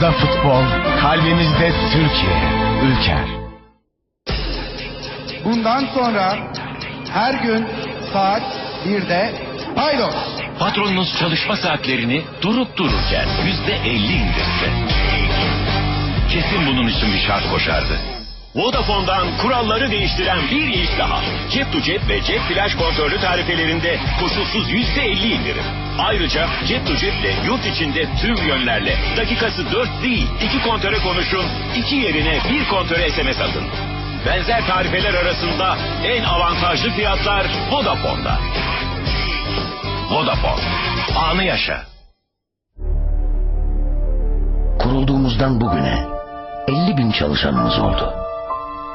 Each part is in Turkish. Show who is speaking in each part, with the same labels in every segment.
Speaker 1: Kulağınızda futbol, kalbinizde Türkiye. Ülker.
Speaker 2: Bundan sonra her gün saat 1'de Paydos.
Speaker 3: Patronunuz çalışma saatlerini durup dururken yüzde elli indirse. Kesin bunun için bir şart koşardı. Vodafone'dan kuralları değiştiren bir iş daha. Cep to cep ve cep flash kontrolü tarifelerinde koşulsuz yüzde elli indirim. Ayrıca cep to ceple yurt içinde tüm yönlerle dakikası 4 değil 2 kontöre konuşun, 2 yerine 1 kontöre SMS atın. Benzer tarifeler arasında en avantajlı fiyatlar Vodafone'da. Vodafone. Anı yaşa.
Speaker 4: Kurulduğumuzdan bugüne 50 bin çalışanımız oldu.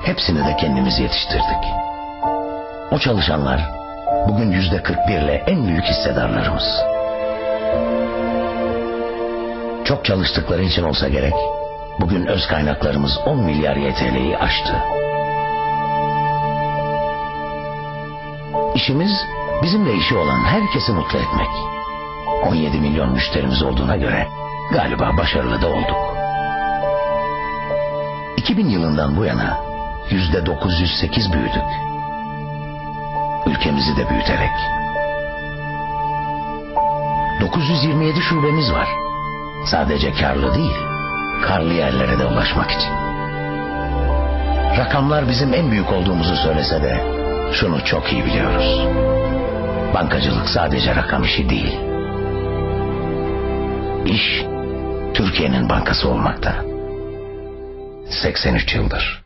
Speaker 4: Hepsini de kendimiz yetiştirdik. O çalışanlar bugün yüzde 41 ile en büyük hissedarlarımız. Çok çalıştıkları için olsa gerek bugün öz kaynaklarımız 10 milyar YTL'yi aştı. İşimiz bizimle işi olan herkesi mutlu etmek. 17 milyon müşterimiz olduğuna göre galiba başarılı da olduk. 2000 yılından bu yana yüzde 908 büyüdük. Ülkemizi de büyüterek. 927 şubemiz var. Sadece karlı değil, karlı yerlere de ulaşmak için. Rakamlar bizim en büyük olduğumuzu söylese de şunu çok iyi biliyoruz. Bankacılık sadece rakam işi değil. İş Türkiye'nin bankası olmakta. 83 yıldır.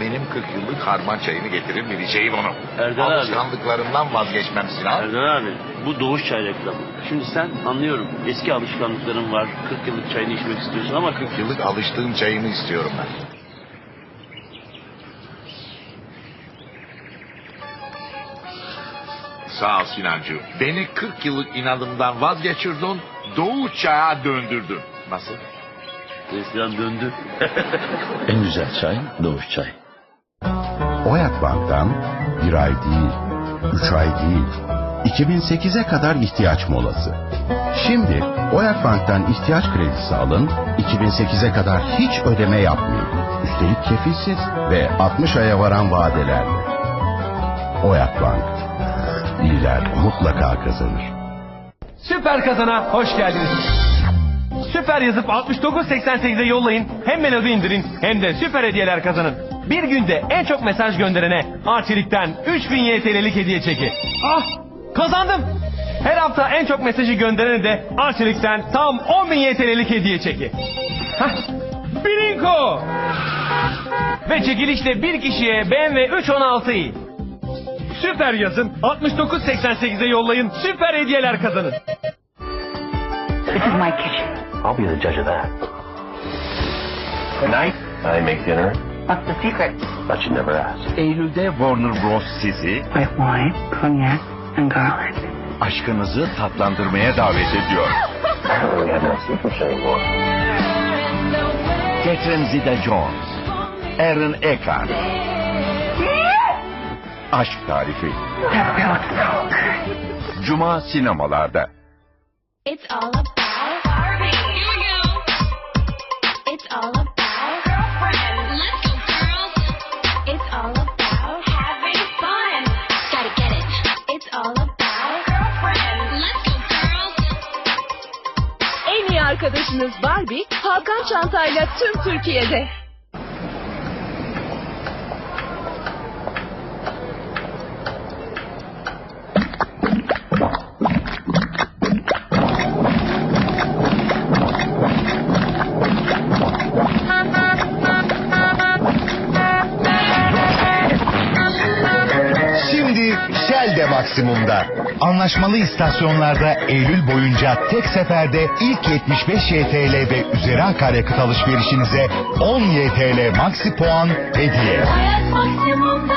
Speaker 5: Benim 40 yıllık harman çayını getirir bileceğim onu.
Speaker 6: Erdal abi.
Speaker 5: Alışkanlıklarımdan vazgeçmem Sinan.
Speaker 6: Erdal abi bu doğuş çay reklamı. Şimdi sen anlıyorum eski alışkanlıkların var. 40 yıllık çayını içmek istiyorsun ama
Speaker 5: 40 yıllık alıştığım çayımı istiyorum ben. Sağ ol Sinancığım. Beni 40 yıllık inadımdan vazgeçirdin, Doğu çaya döndürdün. Nasıl?
Speaker 6: Neslihan döndü.
Speaker 4: En güzel çay Doğuş Çay.
Speaker 7: Oyat Bank'tan bir ay değil, üç ay değil, 2008'e kadar ihtiyaç molası. Şimdi Oyat Bank'tan ihtiyaç kredisi alın, 2008'e kadar hiç ödeme yapmayın. Üstelik kefilsiz ve 60 aya varan vadelerle. Oyat Bank, lider mutlaka kazanır.
Speaker 8: Süper Kazan'a hoş geldiniz. Süper yazıp 6988'e yollayın. Hem melodi indirin hem de süper hediyeler kazanın. Bir günde en çok mesaj gönderene Arçelik'ten 3000 YTL'lik hediye çeki. Ah kazandım. Her hafta en çok mesajı gönderene de Arçelik'ten tam 10.000 YTL'lik hediye çeki. Hah, Bingo! Ve çekilişte bir kişiye BMW 316i. Süper yazın 6988'e yollayın süper hediyeler kazanın.
Speaker 9: This is my kitchen.
Speaker 4: I'll be the judge of that. Tonight, I make dinner,
Speaker 9: What's the secret?
Speaker 4: but you never ask.
Speaker 5: Eylül'de Warner Bros. sizi
Speaker 9: With wine, cognac, and garlic.
Speaker 5: aşkınızı tatlandırmaya davet ediyor. Catherine Zeta-Jones, Aaron Eckhart. Aşk tarifi. Cuma sinemalarda.
Speaker 10: It's all about Barbie. Here we go. It's all about
Speaker 11: arkadaşınız Barbie, Hakan Çantay'la tüm Türkiye'de.
Speaker 1: Shell de maksimumda. Anlaşmalı istasyonlarda Eylül boyunca tek seferde ilk 75 YTL ve üzeri akaryakıt alışverişinize 10 YTL maksi puan hediye.
Speaker 10: Hayat maksimumda.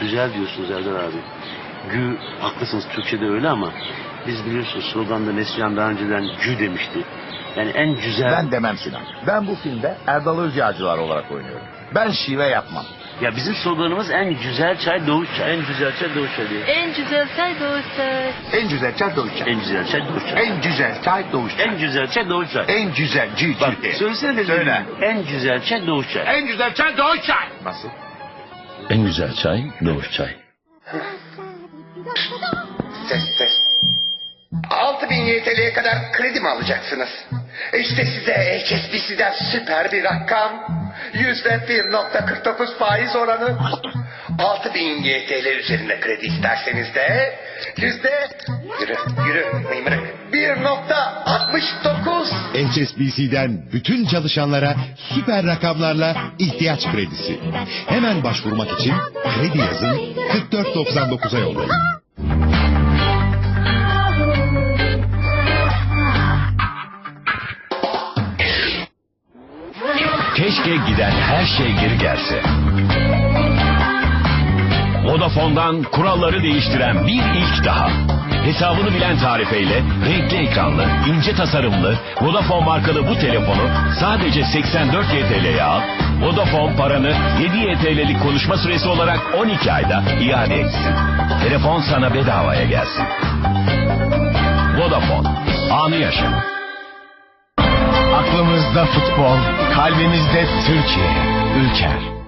Speaker 6: Güzel diyorsunuz Erdal abi. Gü haklısınız Türkçe'de öyle ama biz biliyorsunuz sloganda Neslihan daha önceden gü demişti. Yani en güzel...
Speaker 5: Ben demem Sinan. Ben bu filmde Erdal Özyağcılar olarak oynuyorum. Ben şive yapmam.
Speaker 6: Ya bizim sloganımız en güzel çay Doğuş çay. En güzel çay Doğuş çay diye.
Speaker 9: En güzel çay Doğuş çay.
Speaker 5: En güzel çay Doğuş çay.
Speaker 6: En güzel çay Doğuş çay.
Speaker 5: En güzel çay Doğuş çay.
Speaker 6: En güzel çay Doğuş çay.
Speaker 5: En güzel cü.
Speaker 6: Bak söylesene de
Speaker 5: Söyle.
Speaker 6: En güzel çay Doğuş çay.
Speaker 5: En güzel çay Doğuş çay. Nasıl?
Speaker 4: En güzel çay Doğuş Çay.
Speaker 12: Ses ses. 6000 YTL'ye kadar kredi mi alacaksınız? İşte size HSBC'den süper bir rakam. Yüzde 1.49 faiz oranı. 6000 YTL üzerinde kredi isterseniz de yüzde yürü yürü mıymırık 1.69
Speaker 1: HSBC'den bütün çalışanlara süper rakamlarla ihtiyaç kredisi. Hemen başvurmak için kredi yazın 4499'a yollayın.
Speaker 3: Keşke giden her şey geri gelse. Vodafone'dan kuralları değiştiren bir ilk daha. Hesabını bilen tarifeyle renkli ekranlı, ince tasarımlı Vodafone markalı bu telefonu sadece 84 YTL'ye al. Vodafone paranı 7 YTL'lik konuşma süresi olarak 12 ayda iade etsin. Telefon sana bedavaya gelsin. Vodafone. Anı yaşa.
Speaker 1: Aklımızda futbol, kalbimizde Türkiye. Ülker.